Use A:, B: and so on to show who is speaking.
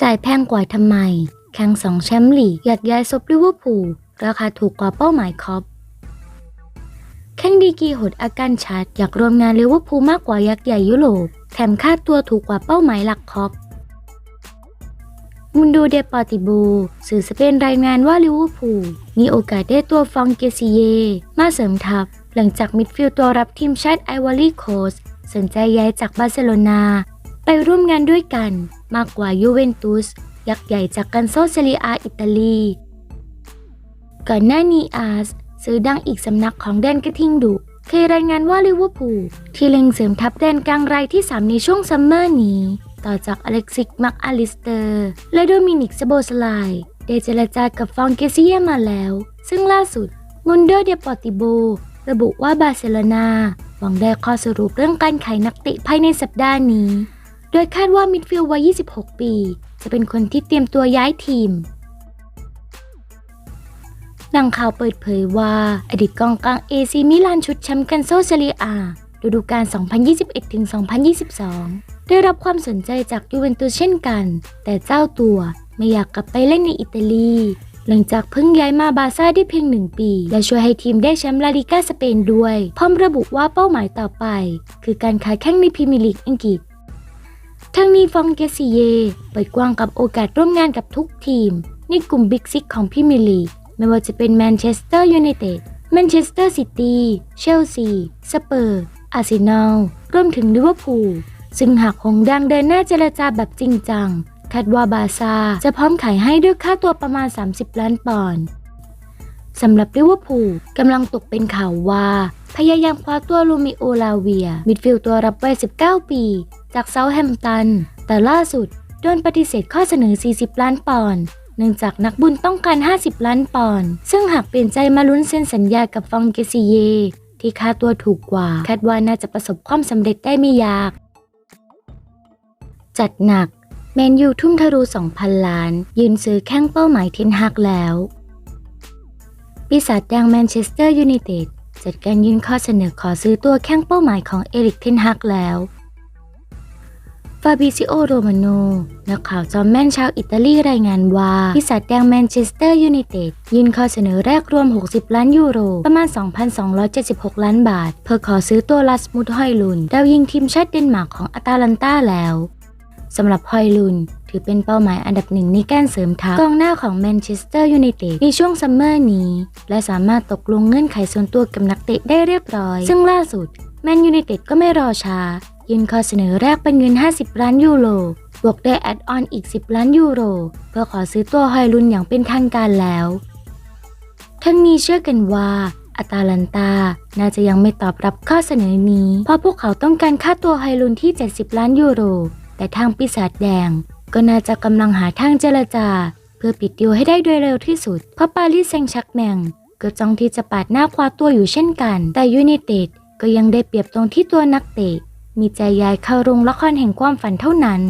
A: จ่ายแพงกว่าทำไม แข่งสองแชมป์ลีกอยากย้ายซบลิเวอร์พูลราคาถูกกว่าเป้าหมายครอปแข่งดีกีหดอาการชัด อยากรวมงานลิเวอร์พูลมากกว่ายักษ์ใหญ่ยุโรป แถมค่าตัวถูกกว่าเป้าหมายหลักครอปมุนโดเดปอติโบสื่อสเปนรายงานว่าลิเวอร์พูลมีโอกาสได้ตัวฟองเกซิเย มาเสริมทัพ หลังจากมิดฟิลด์ตัวรับทีมชาติไอวอรี่โคส สนใจย้ายจากบาร์เซโลนา ไปร่วมงานด้วยกันมากกว่ายูเวนตุส ยักษ์ใหญ่จากกันโซเซเรียอาอิตาลี ก่อนหน้านี้อาร์สซื้อดังอีกสำนักของแดนกระทิงดุเคยรายงานว่าลิเวอร์พูลที่เล็งเสริมทัพแดนกลางรายที่ 3 ในช่วงซัมเมอร์นี้ ต่อจากอเล็กซิกมักอาลิสเตอร์ และโดมินิกสโบสไลได้เจรจากับฟองเกซิเยมาแล้ว ซึ่งล่าสุดมุนโดเดปอติโบระบุว่าบาร์เซโลนา หวังได้ข้อสรุปเรื่องการขายนักเตะภายในสัปดาห์นี้ โดยคาดว่ามิดฟิลด์วัย 26 ปี จะเป็นคนที่เตรียมตัวย้ายทีม ดังข่าวเปิดเผยว่า อดีตกองกลางเอซีมิลานชุดแชมป์กันโซเซเรียอาฤดูกาล 2021-2022 ได้รับความสนใจจากยูเวนตุสเช่นกัน แต่เจ้าตัวไม่อยากกลับไปเล่นในอิตาลี หลังจากเพิ่งย้ายมาบาซ่าได้เพียงหนึ่งปี และช่วยให้ทีมได้แชมป์ลาลิก้าสเปนด้วย พร้อมระบุว่าเป้าหมายต่อไป คือการค้าแข่งในพรีเมียร์ลีกอังกฤษทั้งนี้ฟองเกซิเยเปิดกว้างกับโอกาสร่วมงานกับทุกทีม ในกลุ่มบิ๊กซิกของพรีเมียร์ลีกไม่ว่าจะเป็นแมนเชสเตอร์ยูไนเต็ดแมนเชสเตอร์ซิตี้เชลซีสเปอร์อาร์เซนอลรวมถึงลิเวอร์พูลซึ่งหากหงดังเดินหน้าเจรจาแบบจริงจัง คาดว่าบาซาจะพร้อมขายให้ด้วยค่าตัวประมาณ 30 ล้านปอนด์สำหรับลิเวอร์พูลกำลังตกเป็นข่าวว่า พยายามคว้าตัวลูมิโอลาเวีย มิดฟิลด์ตัวรับวัย 19 ปี จากเซาแฮมตัน แต่ล่าสุดโดนปฏิเสธข้อเสนอ 40 ล้านปอนด์เนื่องจากนักบุญต้องการ 50 ล้านปอนด์ซึ่งหากเปลี่ยนใจมาลุ้นเซ็นสัญญากับฟองเกซิเย ที่ค่าตัวถูกกว่าคาดว่าน่าจะประสบความสำเร็จได้ไม่ยาก จัดหนัก แมนยูทุ่มทะรู2,000 ล้าน ยืนซื้อแข้งเป้าหมายเทนฮักแล้ว ปีศาจแดงแมนเชสเตอร์ยูไนเต็ดจัดการยื่นข้อเสนอขอซื้อตัวแข้งเป้าหมายของเอริกเทนฮักแล้วฟาบิซิโอโรมาโนนักข่าวจอมแม่นชาวอิตาลีรายงานว่าปีศาจแดงแมนเชสเตอร์ยูไนเต็ดยื่นข้อเสนอแรกรวม 60 ล้านยูโร ประมาณ 2,276 ล้านบาท เพื่อขอซื้อตัวลัสมุดฮอยลุนดาวยิงทีมชาติเดนมาร์กของอาตาลันตาแล้ว สำหรับฮอยลุน ถือเป็นเป้าหมายอันดับหนึ่งในการเสริมทัพกองหน้าของแมนเชสเตอร์ยูไนเต็ดในช่วงซัมเมอร์นี้ และสามารถตกลงเงื่อนไขส่วนตัวกับนักเตะได้เรียบร้อย ซึ่งล่าสุดแมนยูไนเต็ดก็ไม่รอช้า ยื่นข้อเสนอแรกเป็นเงิน 50 ล้านยูโรบวกได้แอดออนอีก 10 ล้านยูโร เพื่อขอซื้อตัวฮอยลุนอย่างเป็นทางการแล้วทั้งนี้เชื่อกันว่าอาตาลันตา น่าจะยังไม่ตอบรับข้อเสนอนี้ เพราะพวกเขาต้องการค่าตัวไฮลุนที่ 70 ล้านยูโร แต่ทางปีศาจแดง ก็น่าจะกำลังหาทางเจรจา เพื่อปิดดิวให้ได้โดยเร็วที่สุด เพราะปารีสแซงชักแมงก็จ้องที่จะปาดหน้าคว้าตัวอยู่เช่นกัน แต่ยูไนเต็ดก็ยังได้เปรียบตรงที่ตัวนักเตะมีใจยายเข้าโรงละครแห่งความฝันเท่านั้น